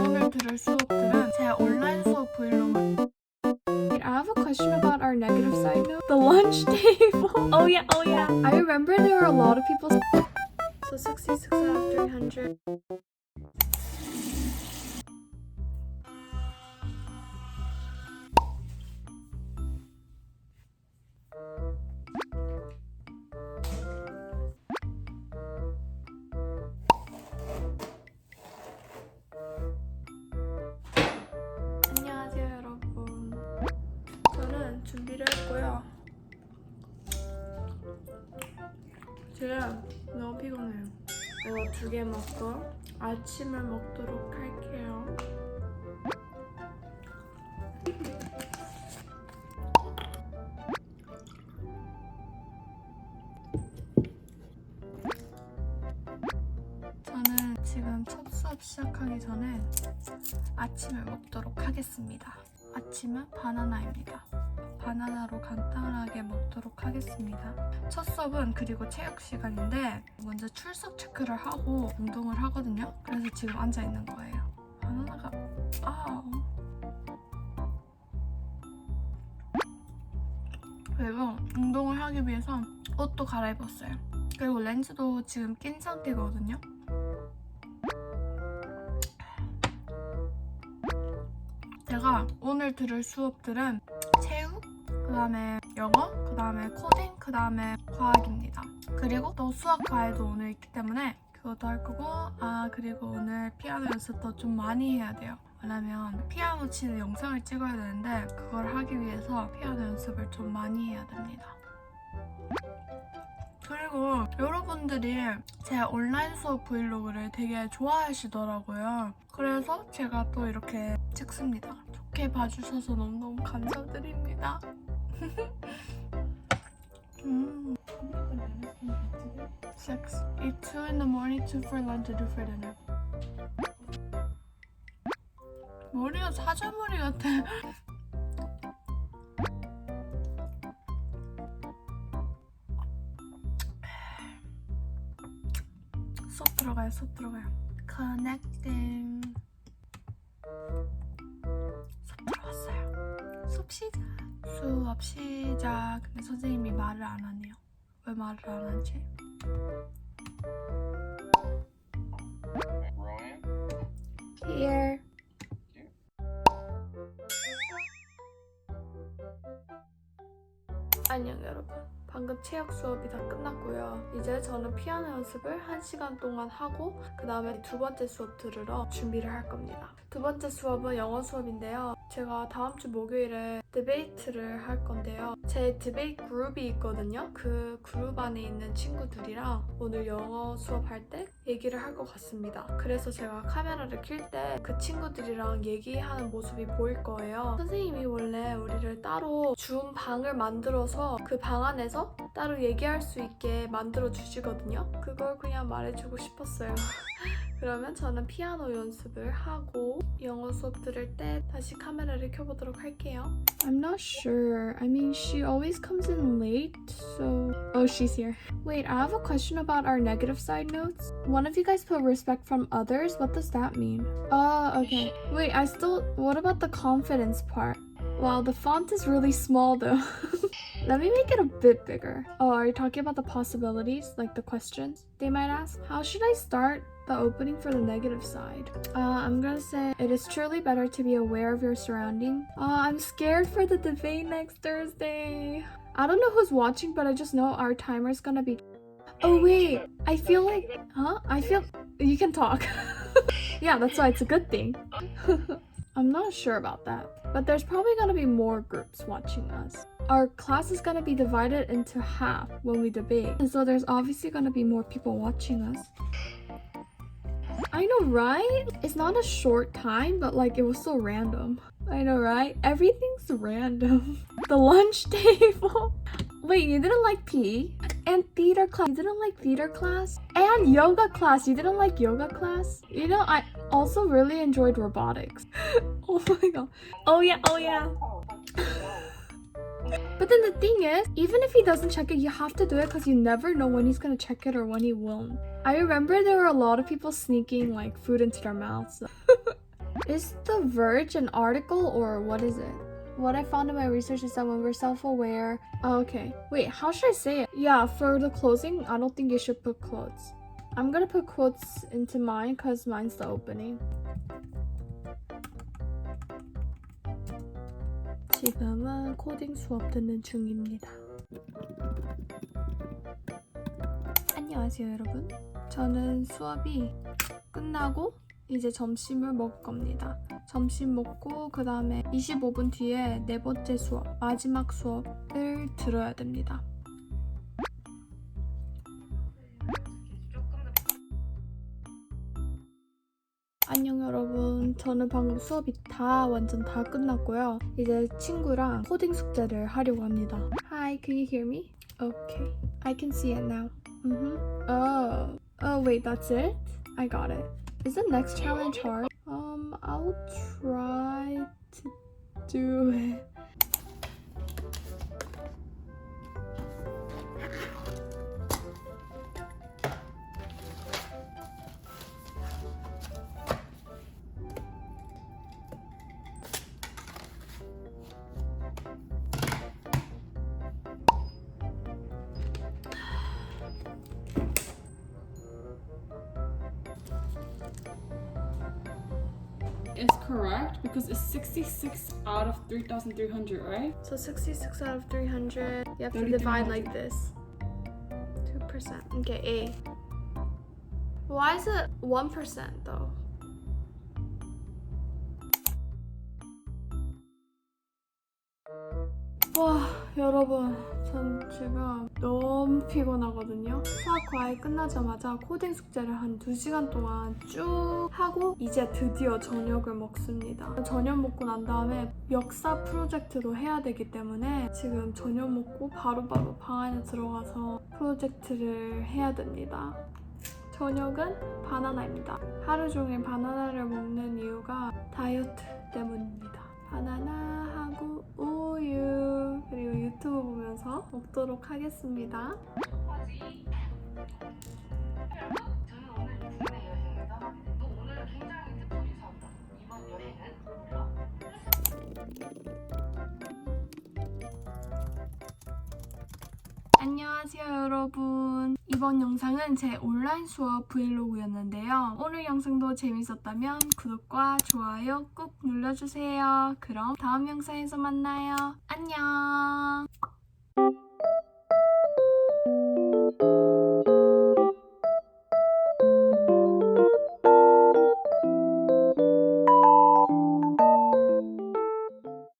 오늘 들을 수업들은 제 온라인 수업 브이로그. I have a question about our negative side note. The lunch table. Oh yeah, oh yeah. I remember there were a lot of people. So 66 out of 300. 지금 너무 피곤해요 이거 두 개 먹고 아침을 먹도록 할게요 저는 지금 첫 수업 시작하기 전에 아침을 먹도록 하겠습니다. 아침은 바나나입니다. 바나나로 간단하게 먹도록 하겠습니다. 첫 수업은 그리고 체육 시간인데 먼저 출석 체크를 하고 운동을 하거든요. 그래서 지금 앉아 있는 거예요. 바나나가 아우. 그리고 운동을 하기 위해서 옷도 갈아입었어요. 그리고 렌즈도 지금 낀 상태거든요. 제가 오늘 들을 수업들은 다음에 영어, 그 다음에 코딩, 그 다음에 과학입니다. 그리고 또 수학 과외도 오늘 있기 때문에 그것도 할 거고, 아, 그리고 오늘 피아노 연습도 좀 많이 해야 돼요. 왜냐면 피아노 치는 영상을 찍어야 되는데 그걸 하기 위해서 피아노 연습을 좀 많이 해야 됩니다. 그리고 여러분들이 제 온라인 수업 브이로그를 되게 좋아하시더라고요. 그래서 제가 또 이렇게 찍습니다. 좋게 봐주셔서 너무너무 감사드립니다. 음. Six. Eat two in the morning, two for lunch, two for dinner. 머리가 사자머리 같아. 수업 들어가요, 수업 들어가요. Connecting. 수업 들어왔어요. 수업 시작. 수업 시작. 근데 선생님이 말을 안 하네요. 왜 말을 안 하지? Here. 안녕 여러분. 방금 체육 수업이 다 끝났고요. 이제 저는 피아노 연습을 1시간 동안 하고 그 다음에 두 번째 수업 들으러 준비를 할 겁니다. 두 번째 수업은 영어 수업인데요. 제가 다음 주 목요일에 디베이트를 할 건데요. 제 디베이트 그룹이 있거든요. 그 그룹 안에 있는 친구들이랑 오늘 영어 수업할 때 얘기를 할 것 같습니다. 그래서 제가 카메라를 킬 때 그 친구들이랑 얘기하는 모습이 보일 거예요. 선생님이 원래 우리를 따로 줌 방을 만들어서 그 방 안에서 따로 얘기할 수 있게 만들어 주시거든요. 그걸 그냥 말해주고 싶었어요. 그러면 저는 피아노 연습을 하고 영어 수업 들을 때 다시 카메라를 켜보도록 할게요. I'm not sure. I mean, she always comes in late, so. Oh, she's here. Wait, I have a question about our negative side notes. One of you guys put respect from others. What does that mean? Oh, okay. Wait, I still. What about the confidence part? Wow, the font is really small though. Let me make it a bit bigger. Oh, are you talking about the possibilities? Like the questions they might ask? How should I start the opening for the negative side? Uh, I'm gonna say it is truly better to be aware of your surrounding. Uh, I'm scared for the debate next Thursday. I don't know who's watching, but I just know our timer's gonna be. Oh, wait. I feel like. Huh? I feel. You can talk. yeah, that's why it's a good thing. I'm not sure about that, but there's probably gonna be more groups watching us. Our class is gonna be divided into half when we debate, and so there's obviously gonna be more people watching us. I know, right? It's not a short time, but like it was so random. I know, right? Everything's random. the lunch table. Wait, you didn't like PE? And theater class. You didn't like theater class? And yoga class. You didn't like yoga class? You know, I also really enjoyed robotics. oh my god. Oh yeah, oh yeah. But then the thing is, even if he doesn't check it, you have to do it because you never know when he's gonna check it or when he won't. I remember there were a lot of people sneaking like food into their mouths. is The Verge an article or what is it? What I found in my research is that when we're self-aware, oh, okay. Wait, how should I say it? Yeah, for the closing, I don't think you should put quotes. I'm gonna put quotes into mine because mine's the opening. 지금은 코딩 수업 듣는 중입니다. 안녕하세요, 여러분. 저는 수업이 끝나고 이제 점심을 먹을 겁니다. 점심 먹고 그 다음에 25분 뒤에 네 번째 수업, 마지막 수업을 들어야 됩니다. 안녕 여러분. 저는 방금 수업이 다 완전 다 끝났고요. 이제 친구랑 코딩 숙제를 하려고 합니다. Hi, can you hear me? Okay. I can see it now. Mhm. Oh. Oh wait, that's it? I got it. Is the next challenge hard? I'll try to do it. Because it's 66 out of 3,300, right? So 66 out of 300. You have to divide like this. 2%. Okay, A. Why is it 1% though? 와, 여러분. 전 지금 너무 피곤하거든요. 수학 과외 끝나자마자 코딩 숙제를 한 2시간 동안 쭉 하고 이제 드디어 저녁을 먹습니다. 저녁 먹고 난 다음에 역사 프로젝트도 해야 되기 때문에 지금 저녁 먹고 바로바로 방 안에 들어가서 프로젝트를 해야 됩니다. 저녁은 바나나입니다. 하루 종일 바나나를 먹는 이유가 다이어트 때문입니다. 바나나 먹도록 하겠습니다. 안녕하세요 여러분. 이번 영상은 제 온라인 수업 브이로그였는데요. 오늘 영상도 재밌었다면 구독과 좋아요 꾹 눌러주세요. 그럼 다음 영상에서 만나요. 안녕